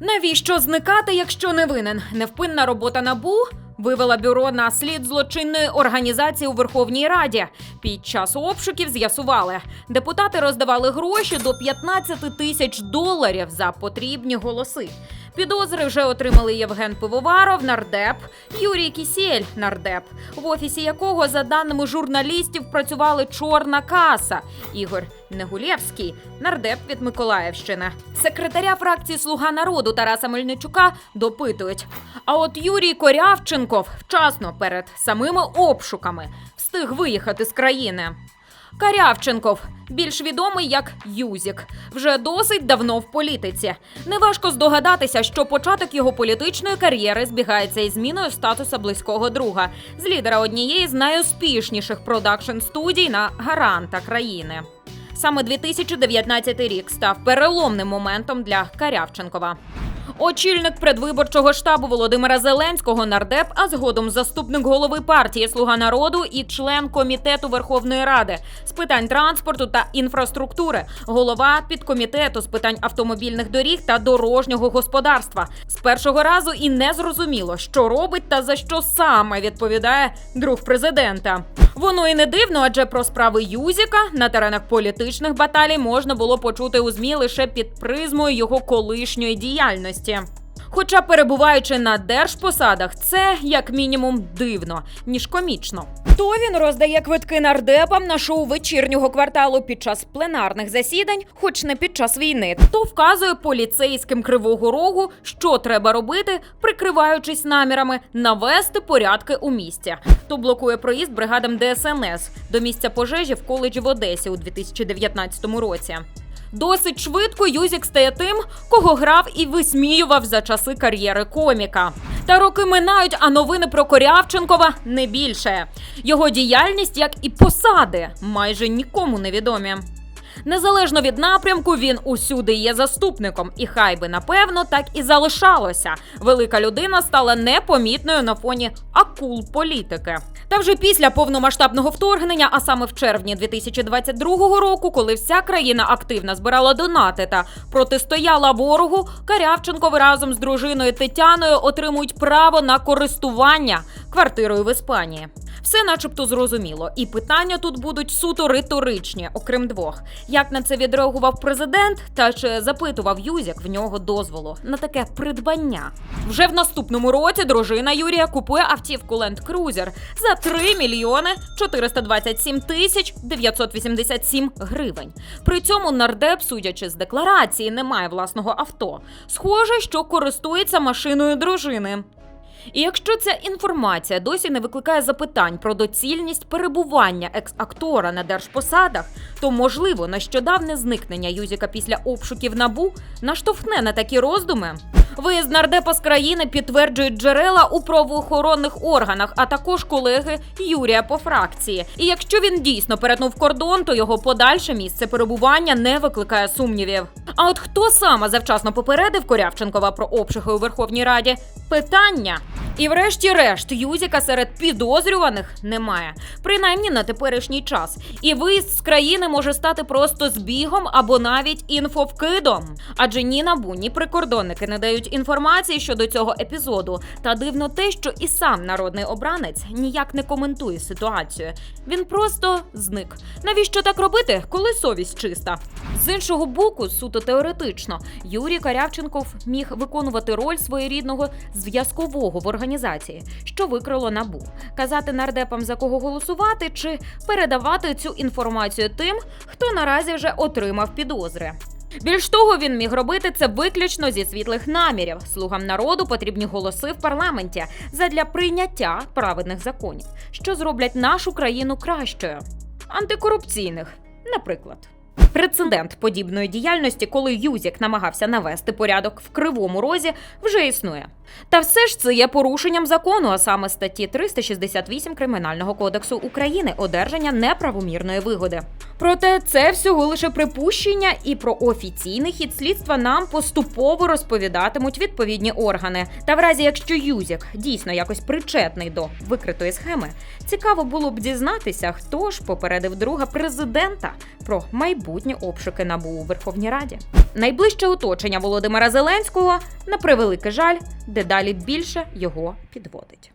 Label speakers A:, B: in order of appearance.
A: Навіщо зникати, якщо не винен? Невпинна робота набу вивела бюро на слід злочинної організації у Верховній Раді. Під час обшуків з'ясували, депутати роздавали гроші до 15 тисяч доларів за потрібні голоси. Підозри вже отримали Євген Пивоваров, нардеп, Юрій Кісєль, нардеп, в офісі якого, за даними журналістів, працювали чорна каса. Ігор Негулєвський, нардеп від Миколаївщини. Секретаря фракції Слуга народу Тараса Мельничука допитують. А от Юрій Корявченков вчасно перед самими обшуками встиг виїхати з країни. Карявченков, більш відомий як Юзік, вже досить давно в політиці. Неважко здогадатися, що початок його політичної кар'єри збігається із зміною статуса близького друга з лідера однієї з найуспішніших продакшн студій на гаранта країни. Саме 2019 рік став переломним моментом для Карявченкова. Очільник предвиборчого штабу Володимира Зеленського нардеп, а згодом заступник голови партії Слуга народу і член комітету Верховної Ради з питань транспорту та інфраструктури, голова підкомітету з питань автомобільних доріг та дорожнього господарства. З першого разу і не зрозуміло, що робить та за що саме відповідає друг президента. Воно і не дивно, адже про справи Юзіка на теренах політичних баталій можна було почути у змі лише під призмою його колишньої діяльності. Хоча, перебуваючи на держпосадах, це як мінімум дивно, ніж комічно. То він роздає квитки нардепам на шоу вечірнього кварталу під час пленарних засідань, хоч не під час війни, то вказує поліцейським кривого рогу, що треба робити, прикриваючись намірами навести порядки у місті. То блокує проїзд бригадам ДСНС до місця пожежі в коледжі в Одесі у 2019 році. Досить швидко Юзік стає тим, кого грав і висміював за часи кар'єри коміка. Та роки минають, а новини про Корявченкова не більше. Його діяльність, як і посади, майже нікому не відомі. Незалежно від напрямку, він усюди є заступником, і хай би напевно так і залишалося. Велика людина стала непомітною на фоні акул політики. Та вже після повномасштабного вторгнення, а саме в червні 2022 року, коли вся країна активно збирала донати та протистояла ворогу, Карявченков разом з дружиною Тетяною отримують право на користування квартирою в Іспанії. Все начебто зрозуміло, і питання тут будуть суто риторичні, окрім двох. Як на це відреагував президент, та чи запитував Юзік в нього дозволу на таке придбання? Вже в наступному році дружина Юрія купує автівку Land Cruiser за 3 мільйони 427 тисяч 987 гривень. При цьому нардеп, судячи з декларації, не має власного авто. Схоже, що користується машиною дружини. І якщо ця інформація досі не викликає запитань про доцільність перебування екс-актора на держпосадах, то можливо нещодавне зникнення Юзіка після обшуків набу наштовхне на такі роздуми. Виїзд нардепа з країни підтверджують джерела у правоохоронних органах, а також колеги Юрія по фракції. І якщо він дійсно перетнув кордон, то його подальше місце перебування не викликає сумнівів. А от хто саме завчасно попередив Корявченкова про обшуки у Верховній Раді? Питання. І врешті-решт, Юзіка серед підозрюваних немає, принаймні на теперішній час. І виїзд з країни може стати просто збігом або навіть інфовкидом. Адже ні набу, ні прикордонники не дають інформації щодо цього епізоду. Та дивно те, що і сам народний обранець ніяк не коментує ситуацію. Він просто зник. Навіщо так робити, коли совість чиста? З іншого боку, суто теоретично, Юрій Карявченков міг виконувати роль своєрідного зв'язкового в організації, що викрило набу, казати нардепам за кого голосувати, чи передавати цю інформацію тим, хто наразі вже отримав підозри. Більш того, він міг робити це виключно зі світлих намірів. Слугам народу потрібні голоси в парламенті задля прийняття праведних законів, що зроблять нашу країну кращою, антикорупційних, наприклад. Прецедент подібної діяльності, коли Юзік намагався навести порядок в кривому розі, вже існує. Та все ж це є порушенням закону, а саме статті 368 Кримінального кодексу України одержання неправомірної вигоди. Проте це всього лише припущення, і про офіційний хід слідства нам поступово розповідатимуть відповідні органи. Та в разі, якщо Юзік дійсно якось причетний до викритої схеми, цікаво було б дізнатися, хто ж попередив друга президента про майбутнє майбутні обшуки набу у Верховній Раді. Найближче оточення Володимира Зеленського, на превеликий жаль, дедалі більше його підводить.